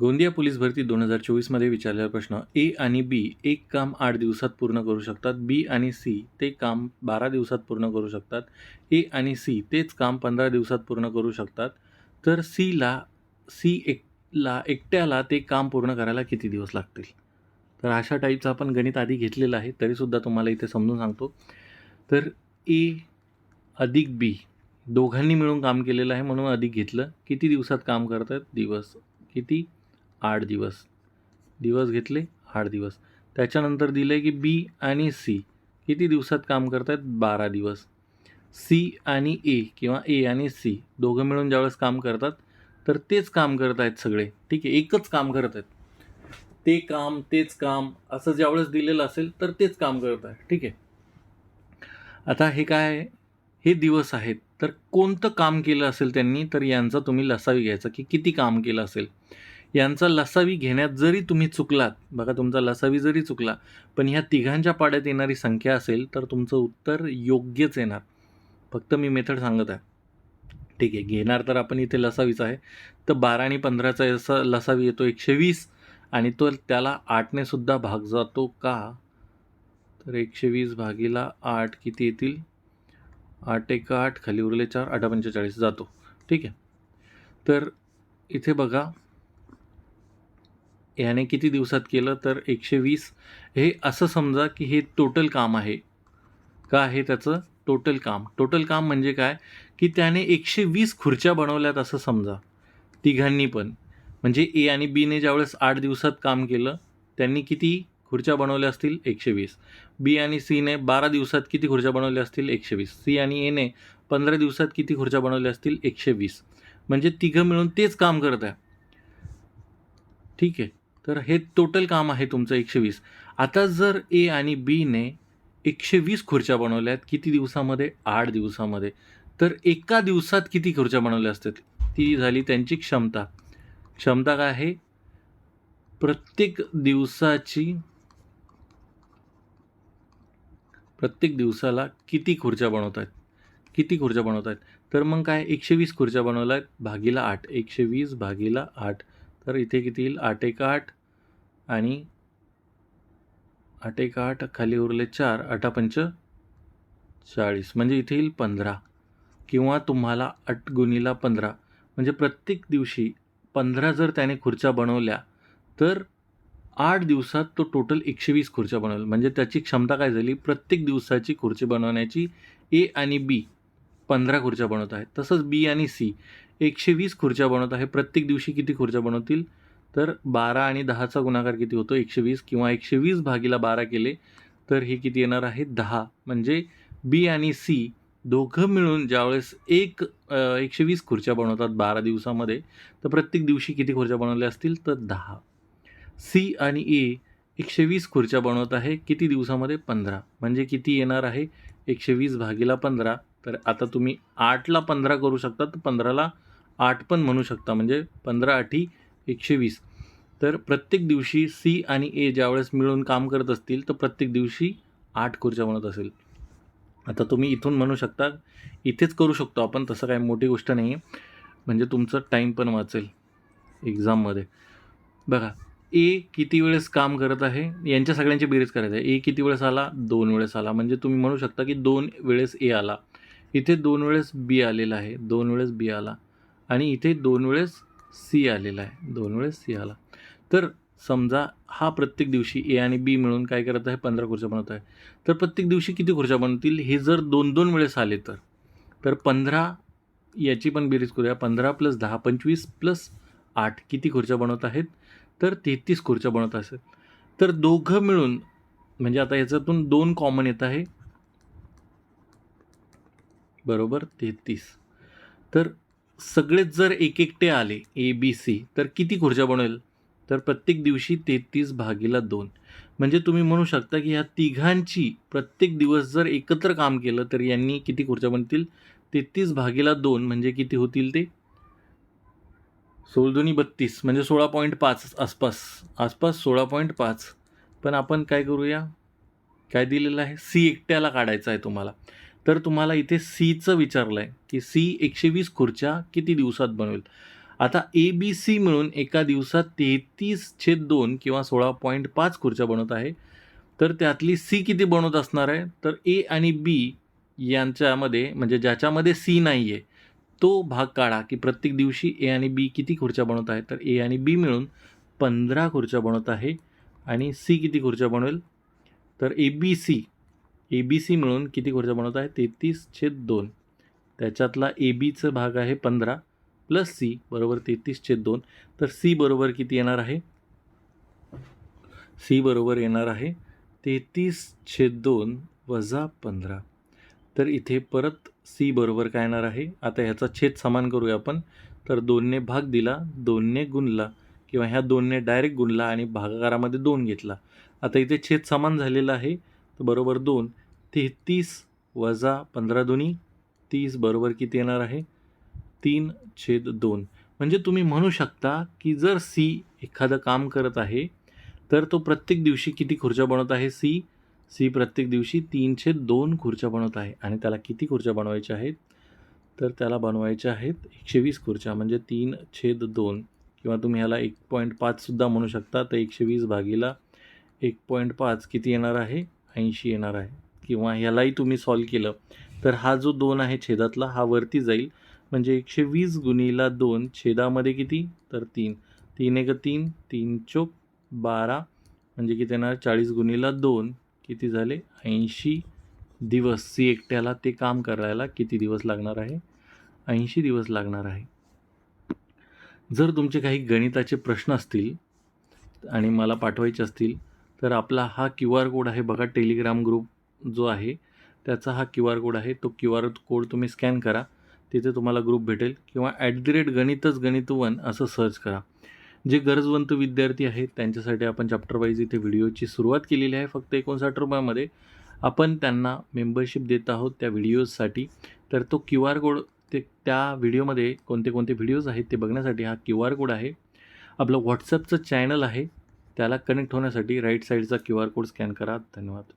Gondia police भरती दोन हजार चोवीसमध्ये विचारलेला प्रश्न ए आणि बी एक काम आठ दिवसात पूर्ण करू शकतात? बी आणि सी ते काम बारा दिवसात पूर्ण करू शकतात? ए आणि सी तेच काम पंधरा दिवसात पूर्ण करू शकतात? तर सीला सी एक ला एकट्याला ते काम पूर्ण करायला किती दिवस लागतील? तर अशा टाईपचं आपण गणित आधी घेतलेलं आहे तरीसुद्धा तुम्हाला इथे समजून सांगतो. तर ए अधिक बी दोघांनी मिळून काम केलेलं आहे म्हणून अधिक घेतलं. किती दिवसात काम करतात? दिवस. किती? आठ दिवस. दिवस घेतले आठ दिवस. त्याच्यानंतर दिलं आहे की बी आणि सी. किती दिवसात काम करतायत? बारा दिवस. सी आणि ए किंवा ए आणि सी दोघं मिळून ज्यावेळेस काम करतात तर तेच काम करत आहेत सगळे. ठीक आहे एकच काम करत आहेत ते काम तेच काम असं ज्यावेळेस दिलेलं असेल तर तेच काम करत आहे ठीक आहे. आता हे काय आहे? हे दिवस आहेत. तर कोणतं काम केलं असेल त्यांनी तर यांचा तुम्ही लसावी घ्यायचा की किती काम केलं असेल. यांचा लसावी घेण्यात जरी तुम्ही चुकलात बघा तुमचा लसावी जरी चुकला पण ह्या तिघांच्या पाड्यात येणारी संख्या असेल तर तुमचं उत्तर योग्यच येणार. फक्त मी मेथड सांगत आहे. ठीक आहे घेणार तर आपण इथे लसावीच आहे. तर बारा आणि पंधराचा असा लसावी येतो एकशे वीस आणि तो त्याला आठने सुद्धा भाग जातो का? तर एकशे वीस भागीला आठ किती येतील? आठ एक आठ खाली उरले चार आठा पंचेचाळीस जातो. ठीक आहे. तर इथे बघा याने किती दिवसात केलं? तर एकशे वीस. हे असं समजा की हे टोटल काम आहे. का आहे त्याचं? टोटल काम. टोटल काम म्हणजे काय? की त्याने एकशे वीस खुर्च्या बनवल्यात असं समजा. तिघांनी पण. म्हणजे ए आणि बीने ज्यावेळेस आठ दिवसात काम केलं त्यांनी किती खुर्च्या बनवल्या असतील? एकशे वीस. बी आणि सीने बारा दिवसात किती खुर्च्या बनवल्या असतील? एकशे वीस. सी आणि एने पंधरा दिवसात किती खुर्च्या बनवल्या असतील? एकशे वीस. म्हणजे तिघं मिळून तेच काम करत आहे ठीक आहे. तर हे टोटल काम आहे तुमचं एकशे वीस आता जर ए आणि बीने एकशे वीस खुर्च्या बनवल्यात किती दिवसामध्ये? आठ दिवसामध्ये. तर एका दिवसात किती खुर्च्या बनवल्या असतात? ती झाली त्यांची क्षमता. क्षमता काय आहे? प्रत्येक दिवसाची प्रत्येक दिवसाला किती खुर्च्या बनवत आहेत किती खुर्च्या बनवत आहेत तर मग काय? एकशे वीस खुर्च्या बनवल्या आहेत भागीला आठ. एकशे वीस भागीला आठ. तर इथे किती येईल? आठ एक आठ. आणि आठ एक आठ खाली उरले चार आठापंच चाळीस. म्हणजे इथे येईल पंधरा. किंवा तुम्हाला आठ गुणीला पंधरा. म्हणजे प्रत्येक दिवशी पंधरा जर त्याने खुर्च्या बनवल्या तर आठ दिवसात तो टोटल एकशे वीस खुर्च्या बनवेल. म्हणजे त्याची क्षमता काय झाली? प्रत्येक दिवसाची खुर्ची बनवण्याची ए आणि बी पंधरा खुर्च्या बनवत आहे तसंच बी आणि सी एकशे वीस खुर्च्या बनवत आहे. प्रत्येक दिवशी किती खुर्च्या बनवतील? तर बारा आणि दहाचा गुणाकार किती होतो? एकशे वीस किंवा एकशे वीस भागीला बारा केले तर हे किती येणार आहे? दहा. म्हणजे बी आणि सी दोघं मिळून ज्यावेळेस एक एकशे वीस खुर्च्या बनवतात बारा दिवसामध्ये तर प्रत्येक दिवशी किती खुर्च्या बनवल्या असतील? तर दहा. सी आणि ए एकशे वीस खुर्च्या बनवत आहे किती दिवसामध्ये? पंधरा. म्हणजे किती येणार आहे? एकशे वीस भागीला पंधरा. तर आता तुम्ही आठला पंधरा करू शकता तर पंधराला आठ पण म्हणू शकता. म्हणजे पंधरा आठी एकशे वीस. तर प्रत्येक दिवशी सी आणि ए ज्यावेळेस मिळून काम करत असतील तर प्रत्येक दिवशी आठ खुर्च्या बनत असेल. आता तुम्ही इथून म्हणू शकता इथेच करू शकतो आपण तसं काही मोठी गोष्ट नाही आहे. म्हणजे तुमचं टाईम पण वाचेल एक्झाममध्ये बघा ए किती वेळेस काम करत आहे? यांच्या सगळ्यांची बेरीज करायचं आहे. ए किती वेळेस आला? दोन वेळेस आला. म्हणजे तुम्ही म्हणू शकता की दोन वेळेस ए आला. इथे दोन वेळेस बी आलेला आहे. दोन वेळेस बी आला. आणि इथे दोन वेळेस सी आलेला आहे. दोन वेळेस सी आला. तर समजा हा प्रत्येक दिवशी ए आणि बी मिळून काय करत आहे? पंधरा खुर्च्या बनवत आहे. तर प्रत्येक दिवशी किती खुर्च्या बनतील? हे जर दोन दोन वेळेस आले तर. तर पंधरा याची पण बेरीज करूया. पंधरा प्लस दहा पंचवीस प्लस आठ किती खुर्च्या बनवत आहेत? तर तेहतीस खुर्च्या बनवत असेल. तर दोघं मिळून म्हणजे आता याच्यातून दोन कॉमन येत आहे. बरोबर? तेहतीस. तर सगळेच जर एक एकटे आले ए बी सी तर किती खुर्च्या बनवेल? तर प्रत्येक दिवशी तेहतीस भागीला दोन. म्हणजे तुम्ही म्हणू शकता की ह्या तिघांची प्रत्येक दिवस जर एकत्र काम केलं तर यांनी किती खुर्च्या बनतील? तेहतीस भागीला दोन म्हणजे किती होतील ते? सोळदोनी बत्तीस म्हणजे सोळा पॉईंट पाच आसपास. आसपास सोळा पॉईंट पाच. पण आपण काय करूया? काय दिलेलं आहे? सी एकट्याला काढायचं आहे तुम्हाला. तर तुम्हाला इथे सीचं विचारलं आहे की सी एकशे वीस खुर्च्या किती दिवसात बनवेल? आता ए बी सी मिळून एका दिवसात तेहतीस छेद दोन किंवा सोळा पॉईंट पाच खुर्च्या बनवत आहे. तर त्यातली सी किती बनवत असणार आहे? तर ए आणि बी यांच्यामध्ये म्हणजे ज्याच्यामध्ये सी नाही आहे तो भाग काढा की प्रत्येक दिवशी ए आणि बी किती खुर्च्या बनवत आहे तर ए आणि बी मिळून पंधरा खुर्च्या बनवत आहे आणि सी किती खुर्च्या बनवेल? तर A B C A B C मिळून किती खुर्च्या बनवत आहे? तेहतीस छेद दोन. त्याच्यातला ए बीचं भाग आहे पंधरा प्लस सी बरोबर तेहतीस छेद दोन. तर सी बरोबर किती येणार आहे? सी बरोबर येणार आहे तेहतीस छेद दोन वजा पंधरा. तर इथे परत सी बरोबर काय येणार आहे? आता ह्याचा छेद समान करूया आपण. तर दोनने भाग दिला दोनने गुणला किंवा ह्या दोनने डायरेक्ट गुणला आणि भागाकारामध्ये दोन घेतला. आता इथे छेद समान झालेला आहे. तर बरोबर दोन. तेहतीस वजा पंधरा दोन्ही. तीस बरोबर किती येणार आहे? तीन छेद दोन. म्हणजे तुम्ही म्हणू शकता की जर सी एखादं काम करत आहे तर तो प्रत्येक दिवशी किती खुर्च्या बनवत आहे? सी सी प्रत्येक दिवशी तीन छेद दोन खुर्च्या बनवत आहे. आणि त्याला किती खुर्च्या बनवायच्या आहेत? तर त्याला बनवायच्या आहेत एकशे वीस खुर्च्या. म्हणजे तीन छेद दोन. किंवा तुम्ही ह्याला एक पॉईंट पाचसुद्धा म्हणू शकता. तर एकशे वीस भागीला एक पॉईंट पाच किती येणार आहे? ऐंशी येणार आहे किंवा ह्यालाही तुम्ही सॉल्व केलं तर हा जो दोन आहे छेदातला हा वरती जाईल. म्हणजे एकशे वीस गुणीला दोन छेदामध्ये किती? तर तीन. तीन एक तीन तीन चोक बारा म्हणजे किती येणार? चाळीस गुणीला दोन किती झाले? ऐंशी दिवस. सी एकट्याला ते काम करायला किती दिवस लागणार आहे? ऐंशी दिवस लागणार आहे. जर तुमचे काही गणिताचे प्रश्न असतील आणि मला पाठवायचे असतील तर आपला हा क्यू आर कोड आहे बघा टेलिग्राम ग्रुप जो आहे त्याचा हा क्यू आर कोड आहे. तो क्यू आर कोड तुम्ही स्कॅन करा. तिथे तुम्हाला ग्रुप भेटेल किंवा ॲट दी रेट गणितच गणित वन असं सर्च करा. जे गरजवंत विद्यार्थी आहेत त्यांच्यासाठी आपण चॅप्टर वाईज इथे व्हिडिओची सुरुवात केलेली आहे. फक्त एकोणसाठ रुपयामध्ये आपण त्यांना मेंबरशिप देत आहोत त्या व्हिडिओजसाठी. तर तो क्यू आर कोड ते त्या व्हिडिओमध्ये कोणते कोणते व्हिडिओज आहेत ते बघण्यासाठी हा क्यू आर कोड आहे. आपलं व्हॉट्सअपचं चॅनल आहे. त्याला कनेक्ट होण्यासाठी राईट साईडचा क्यू आर कोड स्कॅन करा. धन्यवाद.